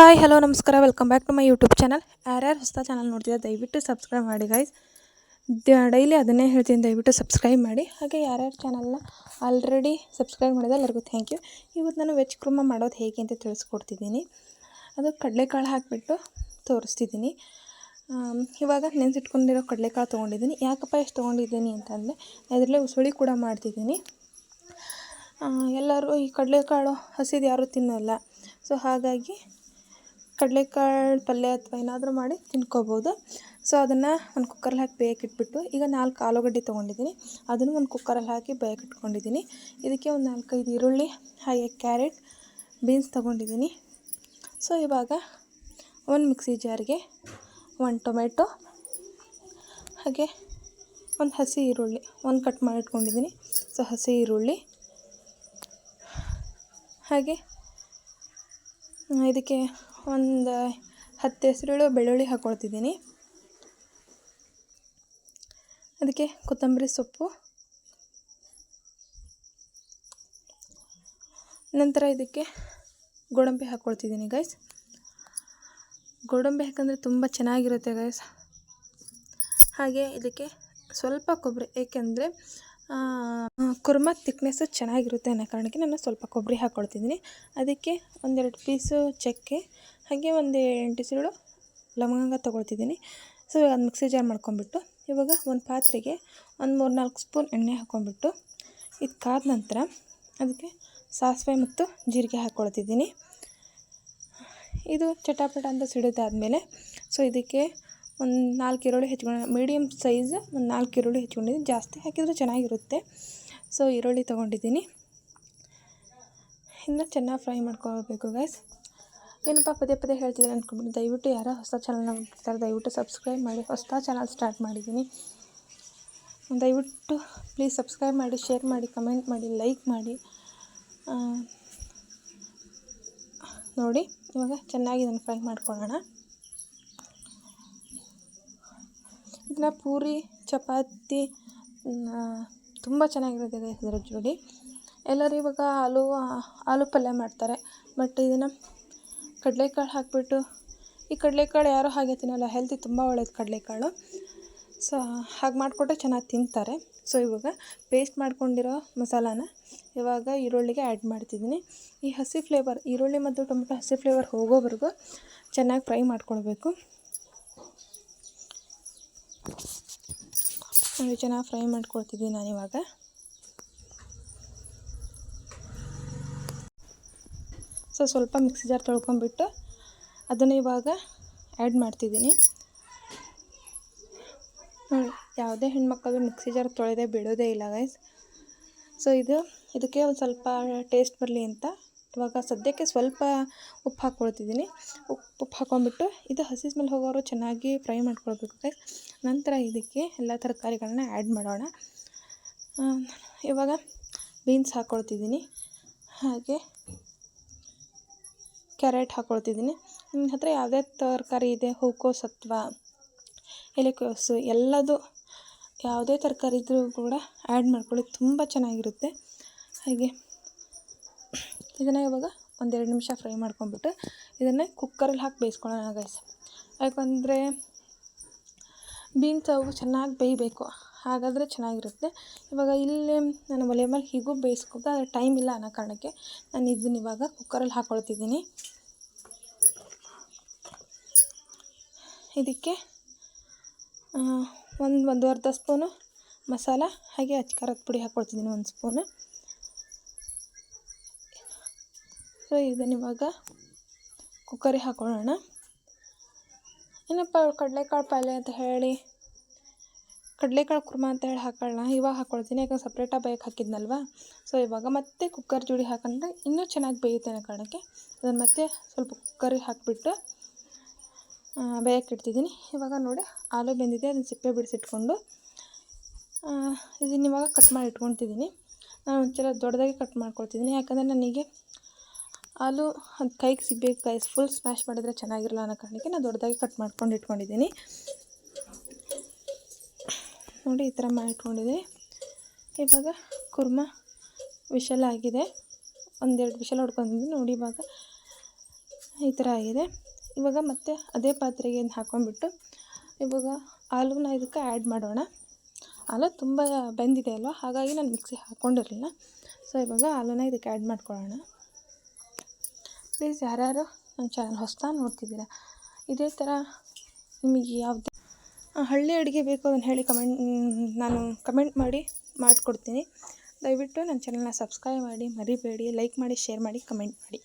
Hi hello ನಮಸ್ಕಾರ. Welcome back to my YouTube channel ಯಾರ್ಯಾರು ಹೊಸ ಚಾನಲ್ ನೋಡ್ತಿದ್ದಾರೆ, ದಯವಿಟ್ಟು ಸಬ್ಸ್ಕ್ರೈಬ್ ಮಾಡಿ ಗೈಸ್ ಡೈಲಿ ಅದನ್ನೇ ಹೇಳ್ತೀನಿ, ದಯವಿಟ್ಟು ಸಬ್ಸ್ಕ್ರೈಬ್ ಮಾಡಿ. ಹಾಗೆ ಯಾರ್ಯಾರು ಚಾನಲ್ನ ಆಲ್ರೆಡಿ ಸಬ್ಸ್ಕ್ರೈಬ್ ಮಾಡಿದೆ ಎಲ್ಲರಿಗೂ ಥ್ಯಾಂಕ್ ಯು ಇವತ್ತು ನಾನು ವೆಜ್ ಕುರ್ಮ ಮಾಡೋದು ಹೇಗೆ ಅಂತ ತಿಳಿಸ್ಕೊಡ್ತಿದ್ದೀನಿ. ಅದು ಕಡಲೆಕಾಳು ಹಾಕಿಬಿಟ್ಟು ತೋರಿಸ್ತಿದ್ದೀನಿ. ಇವಾಗ ನೆನೆಸಿಟ್ಕೊಂಡಿರೋ ಕಡಲೆಕಾಳು ತೊಗೊಂಡಿದ್ದೀನಿ. ಯಾಕಪ್ಪ ಎಷ್ಟು ತೊಗೊಂಡಿದ್ದೀನಿ ಅಂತಂದರೆ, ಅದರಲ್ಲೇ ಉಸುಳಿ ಕೂಡ ಮಾಡ್ತಿದ್ದೀನಿ. ಎಲ್ಲರೂ ಈ ಕಡಲೆಕಾಳು ಹಸಿದು ಯಾರೂ ತಿನ್ನೋಲ್ಲ. ಸೊ ಹಾಗಾಗಿ ಕಡಲೆಕಾಳು ಪಲ್ಯ ಅಥವಾ ಏನಾದರೂ ಮಾಡಿ ತಿನ್ಕೋಬೋದು. ಸೊ ಅದನ್ನು ಒಂದು ಕುಕ್ಕರಲ್ಲಿ ಹಾಕಿ ಬೇಯಕ್ಕೆ ಇಟ್ಬಿಟ್ಟು, ಈಗ ನಾಲ್ಕು ಆಲೂಗಡ್ಡೆ ತೊಗೊಂಡಿದ್ದೀನಿ. ಅದನ್ನು ಒಂದು ಕುಕ್ಕರಲ್ಲಿ ಹಾಕಿ ಬೇಯಕ್ಕೆ ಇಟ್ಕೊಂಡಿದ್ದೀನಿ. ಇದಕ್ಕೆ ಒಂದು ನಾಲ್ಕೈದು ಈರುಳ್ಳಿ, ಹಾಗೆ ಕ್ಯಾರೆಟ್, ಬೀನ್ಸ್ ತೊಗೊಂಡಿದ್ದೀನಿ. ಸೊ ಇವಾಗ ಒಂದು ಮಿಕ್ಸಿ ಜಾರಿಗೆ ಒಂದು ಟೊಮೆಟೊ ಹಾಗೆ ಒಂದು ಹಸಿ ಈರುಳ್ಳಿ, ಒಂದು ಕಟ್ ಮಾಡಿ ಇಟ್ಕೊಂಡಿದ್ದೀನಿ. ಸೊ ಹಸಿ ಈರುಳ್ಳಿ, ಹಾಗೆ, ಇದಕ್ಕೆ ಒಂದು ಹತ್ತು ಹೆಸರುಳು ಬೆಳ್ಳುಳ್ಳಿ ಹಾಕ್ಕೊಳ್ತಿದ್ದೀನಿ ಅದಕ್ಕೆ ಕೊತ್ತಂಬರಿ ಸೊಪ್ಪು. ನಂತರ ಇದಕ್ಕೆ ಗೋಡಂಬಿ ಹಾಕ್ಕೊಳ್ತಿದ್ದೀನಿ ಗೈಸ್ ಗೋಡಂಬಿ ಹಾಕಂದರೆ ತುಂಬ ಚೆನ್ನಾಗಿರುತ್ತೆ ಗೈಸ್ ಹಾಗೆ ಇದಕ್ಕೆ ಸ್ವಲ್ಪ ಕೊಬ್ಬರಿ, ಏಕೆಂದರೆ ಕುರ್ಮ ತಿಕ್ನೆಸ್ಸು ಚೆನ್ನಾಗಿರುತ್ತೆ ಅನ್ನೋ ಕಾರಣಕ್ಕೆ ನಾನು ಸ್ವಲ್ಪ ಕೊಬ್ಬರಿ ಹಾಕ್ಕೊಳ್ತಿದ್ದೀನಿ ಅದಕ್ಕೆ ಒಂದೆರಡು ಪೀಸು ಚಕ್ಕೆ ಹಾಗೆ ಒಂದು ಎಂಟು ಸಿರುಳು ಲವಂಗ ತೊಗೊಳ್ತಿದ್ದೀನಿ. ಸೊ ಇವಾಗ ಅದು ಮಿಕ್ಸಿ ಜಾರ್ ಮಾಡ್ಕೊಂಬಿಟ್ಟು ಇವಾಗ ಒಂದು ಪಾತ್ರೆಗೆ ಒಂದು ಮೂರು ನಾಲ್ಕು ಸ್ಪೂನ್ ಎಣ್ಣೆ ಹಾಕ್ಕೊಂಬಿಟ್ಟು ಇದು ಕಾದ ನಂತರ ಅದಕ್ಕೆ ಸಾಸಿವೆ ಮತ್ತು ಜೀರಿಗೆ ಹಾಕ್ಕೊಳ್ತಿದ್ದೀನಿ ಇದು ಚಟಾಪಟ ಅಂತ ಸಿಡಿದಾದಮೇಲೆ ಸೊ ಇದಕ್ಕೆ ಒಂದು ನಾಲ್ಕು ಈರುಳ್ಳಿ ಹೆಚ್ಕೊಂಡು ಮೀಡಿಯಮ್ ಸೈಜ್ ಒಂದು ನಾಲ್ಕು ಈರುಳ್ಳಿ ಹೆಚ್ಕೊಂಡಿದ್ದೀನಿ ಜಾಸ್ತಿ ಹಾಕಿದರೆ ಚೆನ್ನಾಗಿರುತ್ತೆ. ಸೊ ಈರುಳ್ಳಿ ತೊಗೊಂಡಿದ್ದೀನಿ. ಇನ್ನು ಚೆನ್ನಾಗಿ ಫ್ರೈ ಮಾಡ್ಕೊಳ್ಬೇಕು ಗೈಸ್ ಏನಪ್ಪ, ಪದೇ ಪದೇ ಹೇಳ್ತಿದ್ದೀನಿ ಅಂದ್ಕೊಂಡ್ಬಿಟ್ಟು ದಯವಿಟ್ಟು ಯಾರೋ ಹೊಸ ಚಾನಲ್ನ ನೋಡ್ತಾರೆ ದಯವಿಟ್ಟು ಸಬ್ಸ್ಕ್ರೈಬ್ ಮಾಡಿ, ಹೊಸ ಚಾನಲ್ ಸ್ಟಾರ್ಟ್ ಮಾಡಿದ್ದೀನಿ. ದಯವಿಟ್ಟು ಪ್ಲೀಸ್ ಸಬ್ಸ್ಕ್ರೈಬ್ ಮಾಡಿ ಶೇರ್ ಮಾಡಿ ಕಮೆಂಟ್ ಮಾಡಿ ಲೈಕ್ ಮಾಡಿ. ನೋಡಿ, ಇವಾಗ ಚೆನ್ನಾಗಿ ಇದನ್ನು ಫ್ರೈ ಮಾಡ್ಕೊಳ್ಳೋಣ. ಇದನ್ನ ಪೂರಿ, ಚಪಾತಿ ತುಂಬ ಚೆನ್ನಾಗಿರುತ್ತೆ ಇದರ ಜೋಡಿ. ಎಲ್ಲರೂ ಇವಾಗ ಆಲೂ ಆಲೂ ಪಲ್ಯ ಮಾಡ್ತಾರೆ ಬಟ್ ಇದನ್ನು ಕಡಲೆಕಾಳು ಹಾಕಿಬಿಟ್ಟು, ಈ ಕಡಲೆಕಾಳು ಯಾರೂ ಹಾಗೆ ತಿನ್ನಲ್ಲ ಹೆಲ್ತಿ ತುಂಬ ಒಳ್ಳೇದು ಕಡಲೆಕಾಳು. ಸೊ ಹಾಗೆ ಮಾಡಿಕೊಟ್ರೆ ಚೆನ್ನಾಗಿ ತಿಂತಾರೆ. ಸೊ ಇವಾಗ ಪೇಸ್ಟ್ ಮಾಡ್ಕೊಂಡಿರೋ ಮಸಾಲಾನ ಇವಾಗ ಈರುಳ್ಳಿಗೆ ಆ್ಯಡ್ ಮಾಡ್ತಿದ್ದೀನಿ. ಈ ಹಸಿ ಫ್ಲೇವರ್ ಈರುಳ್ಳಿ ಮತ್ತು ಟೊಮೆಟೊ ಹಸಿ ಫ್ಲೇವರ್ ಹೋಗೋವರೆಗೂ ಚೆನ್ನಾಗಿ ಫ್ರೈ ಮಾಡ್ಕೊಳ್ಬೇಕು. ಚೆನ್ನಾಗಿ ಫ್ರೈ ಮಾಡ್ಕೊಳ್ತಿದ್ದೀನಿ ನಾನಿವಾಗ. ಸೊ ಸ್ವಲ್ಪ ಮಿಕ್ಸಿ ಜಾರ್ ತೊಳ್ಕೊಂಬಿಟ್ಟು ಅದನ್ನು ಇವಾಗ ಆ್ಯಡ್ ಮಾಡ್ತಿದ್ದೀನಿ. ನೋಡಿ, ಯಾವುದೇ ಹೆಣ್ಮಕ್ಕಳು ಮಿಕ್ಸಿ ಜಾರ್ ತೊಳೆದೇ ಬಿಡೋದೇ ಇಲ್ಲ ಗೈಸ್ ಸೊ ಇದು, ಇದಕ್ಕೆ ಒಂದು ಸ್ವಲ್ಪ ಟೇಸ್ಟ್ ಬರಲಿ ಅಂತ. ಇವಾಗ ಸದ್ಯಕ್ಕೆ ಸ್ವಲ್ಪ ಉಪ್ಪು ಹಾಕ್ಕೊಳ್ತಿದ್ದೀನಿ. ಉಪ್ಪು ಉಪ್ಪು ಹಾಕ್ಕೊಂಬಿಟ್ಟು ಇದು ಹಸಿ ಮೇಲೆ ಹೋಗೋರು ಚೆನ್ನಾಗಿ ಫ್ರೈ ಮಾಡ್ಕೊಳ್ಬೇಕು ಗೈಸ್ ನಂತರ ಇದಕ್ಕೆ ಎಲ್ಲ ತರಕಾರಿಗಳನ್ನ ಆ್ಯಡ್ ಮಾಡೋಣ. ಇವಾಗ ಬೀನ್ಸ್ ಹಾಕ್ಕೊಳ್ತಿದ್ದೀನಿ. ಹಾಗೆ ಕ್ಯಾರೆಟ್ ಹಾಕ್ಕೊಳ್ತಿದ್ದೀನಿ ನಿಮ್ಮ ಹತ್ರ ಯಾವುದೇ ತರಕಾರಿ ಇದೆ? ಹೂಕೋಸು ಅಥವಾ ಎಲೆಕೋಸು, ಎಲ್ಲದು ಯಾವುದೇ ತರಕಾರಿ ಇದ್ದರೂ ಕೂಡ ಆ್ಯಡ್ ಮಾಡ್ಕೊಳ್ಳಿ. ತುಂಬ ಚೆನ್ನಾಗಿರುತ್ತೆ. ಹಾಗೆ ಇದನ್ನು ಇವಾಗ ಒಂದೆರಡು ನಿಮಿಷ ಫ್ರೈ ಮಾಡ್ಕೊಂಬಿಟ್ಟು ಇದನ್ನು ಕುಕ್ಕರಲ್ಲಿ ಹಾಕಿ ಬೇಯಿಸ್ಕೊಳ್ಳೋಣ ಗೈಸ್ ಯಾಕಂದರೆ ಬೀನ್ಸ್ ಅವು ಚೆನ್ನಾಗಿ ಬೇಯಬೇಕು. ಹಾಗಾದರೆ ಚೆನ್ನಾಗಿರುತ್ತೆ. ಇವಾಗ ಇಲ್ಲಿ ನಾನು ಒಲೆ ಮೇಲೆ ಹೀಗೂ ಬೇಯಿಸ್ಕೊತ ಆದರೆ ಟೈಮ್ ಇಲ್ಲ ಅನ್ನೋ ಕಾರಣಕ್ಕೆ ನಾನು ಇದನ್ನ ಇವಾಗ ಕುಕ್ಕರಲ್ಲಿ ಹಾಕ್ಕೊಳ್ತಿದ್ದೀನಿ ಇದಕ್ಕೆ ಒಂದು ಒಂದು ಸ್ಪೂನು ಮಸಾಲ, ಹಾಗೆ ಅಚ್ಚಕಾರದ ಪುಡಿ ಹಾಕ್ಕೊಳ್ತಿದ್ದೀನಿ ಒಂದು ಸ್ಪೂನು ಸೊ ಇದನ್ನ ಇವಾಗ ಕುಕ್ಕರಿಗೆ ಹಾಕೊಳ್ಳೋಣ. ಏನಪ್ಪ, ಕಡಲೆಕಾಳು ಪಲ್ಯ ಅಂತ ಹೇಳಿ. ಕಡಲೆಕಾಳು ಕುರ್ಮ ಅಂತ ಹೇಳಿ ಹಾಕೊಳ್ಳೋಣ ಇವಾಗ ಹಾಕ್ಕೊಳ್ತೀನಿ ಯಾಕಂದ್ರೆ ಸಪ್ರೇಟಾಗಿ ಬೇಯಕ್ಕೆ ಹಾಕಿದ್ನಲ್ವ? ಸೊ ಇವಾಗ ಮತ್ತೆ ಕುಕ್ಕರ್ ಜೋಡಿ ಹಾಕೊಂಡ್ರೆ ಇನ್ನೂ ಚೆನ್ನಾಗಿ ಬೇಯುತ್ತೆ ಅನ್ನೋ ಕಾರಣಕ್ಕೆ ಅದನ್ನು ಮತ್ತೆ ಸ್ವಲ್ಪ ಕುಕ್ಕರಿಗೆ ಹಾಕಿಬಿಟ್ಟು ಬೇಯಕ್ಕೆ ಇಡ್ತಿದ್ದೀನಿ. ಇವಾಗ ನೋಡಿ, ಆಲೂ ಬೆಂದಿದೆ, ಅದನ್ನು ಸಿಪ್ಪೆ ಬಿಡಿಸಿಟ್ಕೊಂಡು ಇದನ್ನ ಇವಾಗ ಕಟ್ ಮಾಡಿ ಇಟ್ಕೊತಿದ್ದೀನಿ. ನಾನು ಒಂಚೂರ ದೊಡ್ಡದಾಗಿ ಕಟ್ ಮಾಡ್ಕೊಳ್ತಿದ್ದೀನಿ, ಯಾಕಂದರೆ ನನಗೆ ಆಲೂ ಅದು ಕೈಗೆ ಸಿಗಬೇಕು ಕೈ ಫುಲ್ ಸ್ಮ್ಯಾಶ್ ಮಾಡಿದರೆ ಚೆನ್ನಾಗಿರಲ್ಲ ಅನ್ನೋ ಕಾರಣಕ್ಕೆ ನಾನು ದೊಡ್ಡದಾಗಿ ಕಟ್ ಮಾಡ್ಕೊಂಡು ಇಟ್ಕೊಂಡಿದ್ದೀನಿ. ನೋಡಿ ಈ ಥರ ಮಾಡಿಟ್ಕೊಂಡಿದ್ದೀನಿ ಇವಾಗ ಕುರ್ಮ ವಿಶಲ್ ಆಗಿದೆ. ಒಂದೆರಡು ವಿಶಲ್ ಹೊಡ್ಕೊಂಡಿದ್ದೀನಿ. ನೋಡಿ ಇವಾಗ ಈ ಥರ ಆಗಿದೆ. ಇವಾಗ ಮತ್ತೆ ಅದೇ ಪಾತ್ರೆಗೆ ಹಾಕ್ಕೊಂಡ್ಬಿಟ್ಟು ಇವಾಗ ಹಾಲನ್ನ ಇದಕ್ಕೆ ಆ್ಯಡ್ ಮಾಡೋಣ. ಹಾಲು ತುಂಬ ಬೆಂದಿದೆ ಅಲ್ವ? ಹಾಗಾಗಿ ನಾನು ಮಿಕ್ಸಿ ಹಾಕ್ಕೊಂಡಿರಲಿಲ್ಲ. ಸೊ, ಇವಾಗ ಹಾಲನ್ನ ಇದಕ್ಕೆ ಆ್ಯಡ್ ಮಾಡ್ಕೊಳ್ಳೋಣ. ಪ್ಲೀಸ್ ಯಾರ್ಯಾರು ನನ್ನ ಚಾನಲ್ ಹೊಸ್ತಾ ನೋಡ್ತಿದ್ದೀರಾ, ಇದೇ ಥರ ನಿಮಗೆ ಯಾವ್ದು ಹಳ್ಳಿ ಅಡುಗೆ ಬೇಕು ಅದನ್ನು ಹೇಳಿ ಕಮೆಂಟ್ ನಾನು ಕಮೆಂಟ್ ಮಾಡಿ, ಮಾಡಿಕೊಡ್ತೀನಿ. ದಯವಿಟ್ಟು ನನ್ನ ಚಾನಲ್ನ ಸಬ್ಸ್ಕ್ರೈಬ್ ಮಾಡಿ, ಮರಿಬೇಡಿ ಲೈಕ್ ಮಾಡಿ ಶೇರ್ ಮಾಡಿ ಕಮೆಂಟ್ ಮಾಡಿ.